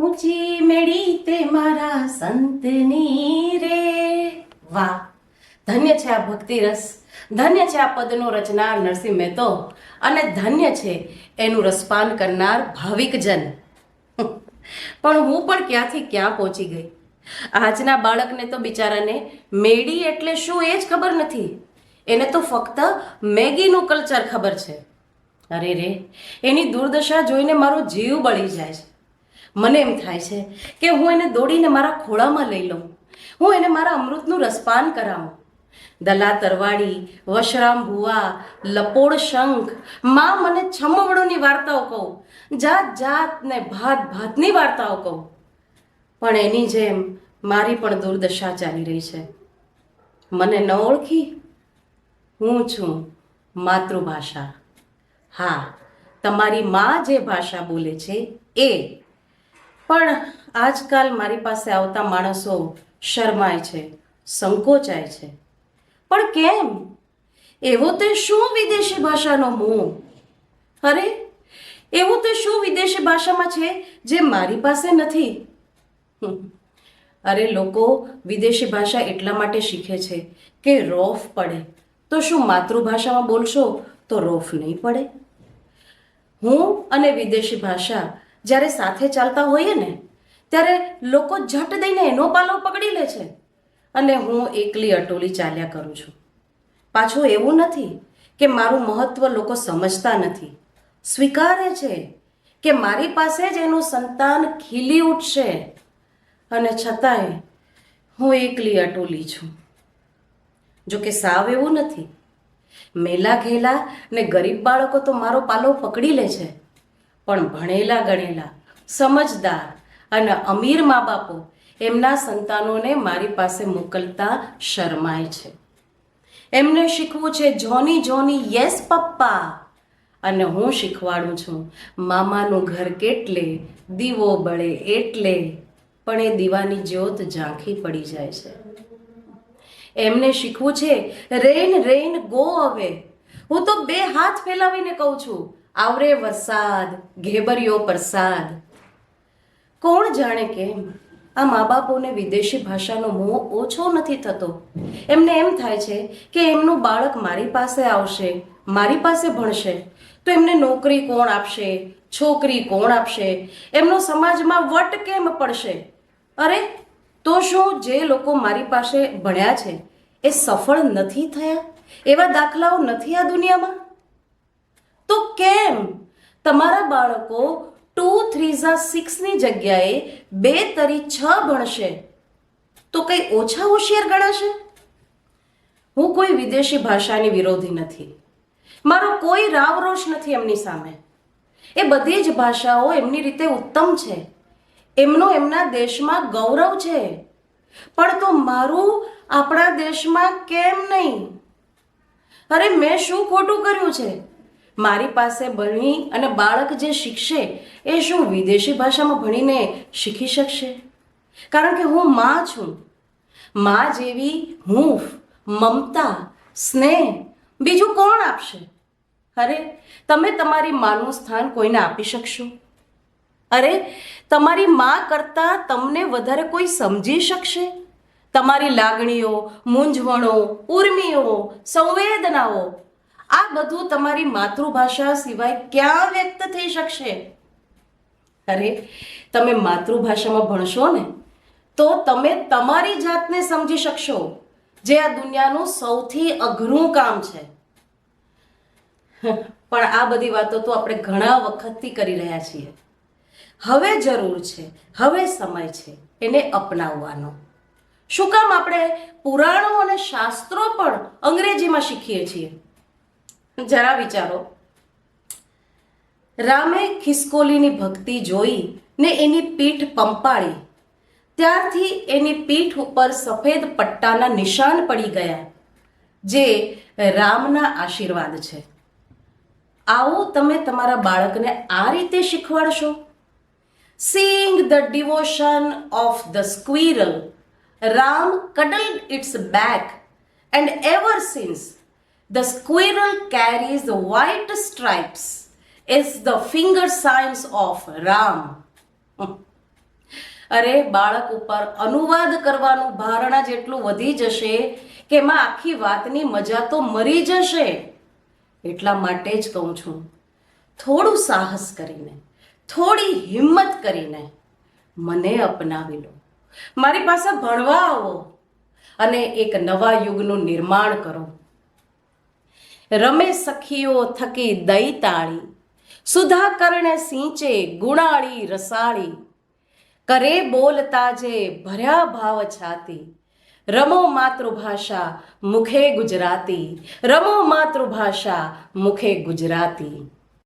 ઊંચી મેળી તે મારા સંતની રે. વાહ. ધન્ય છે આ ભક્તિ રસ. ધન્ય છે આ પદનો રચનાર નરસિંહ મહેતો. અને ધન્ય છે એનું રસપાન કરનાર ભાવિકજન પણ હું પણ ક્યાંથી ક્યાં પહોંચી ગઈ? આજના બાળકને તો બિચારાને મેડી એટલે શું એ જ ખબર નથી. એને તો ફક્ત મેગીનું કલ્ચર ખબર છે. અરે રે, એની દુર્દશા જોઈને મારો જીવ બળી જાય છે. મને એમ થાય છે કે હું એને દોડીને મારા ખોળામાં લઈ લઉં. હું એને મારા અમૃતનું રસપાન કરાવું. દલા તરવાડી, વશરામ ભુવા લપોડ શંખ, માં મને છમવડોની વાર્તાઓ કહું, જાત જાત ને ભાત ભાતની વાર્તાઓ કહું. પણ એની જેમ મારી પણ દુર્દશા ચાલી રહી છે. મને ન ઓળખી? હું છું માતૃભાષા. હા, તમારી મા જે ભાષા બોલે છે એ પણ આજકાલ મારી પાસે આવતા માણસો શરમાય છે, સંકોચાય છે. પણ કેમ? એવો તે શું વિદેશી ભાષાનો મોહ? અરે, એવું તે શું વિદેશી ભાષામાં છે જે મારી પાસે નથી. અરે, લોકો વિદેશી ભાષા એટલા માટે શીખે છે કે રોફ પડે. તો શું માતૃભાષામાં બોલશો? તો રોફ નહીં પડે. હું અને વિદેશી ભાષા જ્યારે સાથે ચાલતા હોઈએ ને, ત્યારે લોકો ઝટ દઈને એનો પાલો પકડી લે છે. અને હું એકલી અટોલી ચાલ્યા કરું છું. પાછું એવું નથી કે મારું મહત્વ લોકો સમજતા નથી. સ્વીકારે છે કે મારી પાસે જ એનું સંતાન ખીલી ઉઠશે. અને છતાંય હું એકલી અટોલી છું. જો કે સાવ એવું નથી. મેલા ઘેલા ને ગરીબ બાળકો તો મારો પાલો પકડી લે છે. પણ ભણેલા ગણેલા, સમજદાર અને અમીર મા બાપો એમના સંતાનોને મારી પાસે મોકલતા શરમાય છે. એમને શીખવું છે જોની જોની યસ પપ્પા. અને હું શીખવાડું છું, મામાનું ઘર કેટલે, દીવો બળે એટલે. પણ એ દીવાની જ્યોત ઝાંખી પડી જાય છે. એમને શીખવું છે, રેન રેન, ગો અવે હું તો બે હાથ ફેલાવીને કહું છું આવરે વરસાદ ઘેબરિયો પ્રસાદ. કોણ જાણે કેમ આ મા બાપોને વિદેશી ભાષાનો મોહ ઓછો નથી થતો? એમને એમ થાય છે કે એમનું બાળક મારી પાસે આવશે, મારી પાસે ભણશે. તો એમને નોકરી કોણ આપશે, છોકરી કોણ આપશે? એમનો સમાજમાં વટ કેમ પડશે? અરે, તો શું જે લોકો મારી પાસે ભણ્યા છે એ સફળ નથી થયા? એવા દાખલાઓ નથી આ દુનિયામાં? તો કેમ? તમારા બાળકો ટુ થ્રી ઝા સિક્સની જગ્યાએ બે તરી છ ભણશે. તો કંઈ ઓછા હોશિયાર ગણાશે? હું કોઈ વિદેશી ભાષાની વિરોધી નથી. મારો કોઈ રાવ રોષ નથી એમની સામે. એ બધી જ ભાષાઓ એમની રીતે ઉત્તમ છે. એમનો એમના દેશમાં ગૌરવ છે. પણ તો મારું આપણા દેશમાં કેમ નહીં? અરે મેં શું ખોટું કર્યું છે? મારી પાસે ભણી અને બાળક જે શીખશે, એ શું વિદેશી ભાષામાં ભણીને શીખી શકશે? કારણ કે હું માં છું. માં જેવી હૂંફ, મમતા, સ્નેહ, બીજું કોણ આપશે? અરે, તમે તમારી માનું સ્થાન કોઈને આપી શકશો? અરે, તમારી માં કરતાં તમને વધારે કોઈ સમજી શકશે? તમારી લાગણીઓ, મૂંઝવણો, ઉર્મિઓ, સંવેદનાઓ આ બધું તમારી માતૃભાષા સિવાય ક્યાં વ્યક્ત થઈ શકશે? અરે, તમે માતૃભાષામાં ભણશો ને, તો તમે તમારી જાતને સમજી શકશો જે આ દુનિયાનું સૌથી અઘરું કામ છે. પણ આ બધી વાતો તો આપણે ઘણા વખતથી કરી રહ્યા છીએ. હવે જરૂર છે, હવે સમય છે એને અપનાવવાનો. શું કામ આપણે પુરાણો અને શાસ્ત્રો પણ અંગ્રેજીમાં શીખીએ છીએ? જરા વિચારો. રામે ખિસકોલીની ભક્તિ જોઈ ને એની પીઠ પંપાળી. ત્યારથી એની પીઠ ઉપર સફેદ પટ્ટાના નિશાન પડી ગયા, જે રામના આશીર્વાદ છે. આવું તમે તમારા બાળકને આ રીતે શીખવાડશો? Sing the devotion of the squirrel Ram cuddled its back and ever since the squirrel carries the white stripes is the finger signs of Ram. અરે, બાળક ઉપર અનુવાદ કરવાનું ભારણા જેટલું વધી જશે કે એમાં આખી વાતની મજા તો મરી જશે. એટલા માટે જ કહું છું, થોડું સાહસ કરીને, થોડી હિંમત કરીને મને અપનાવી લો. મારી પાસે ભણવા આવો અને એક નવા યુગનું નિર્માણ કરો. રમે સખીઓ થકી દઈ તાળી સુધાકરણે સિંચે ગુણાળી રસાળી, કરે બોલતા જે ભર્યા ભાવ છાતી, રમો માતૃભાષા મુખે ગુજરાતી, રમો માતૃભાષા મુખે ગુજરાતી.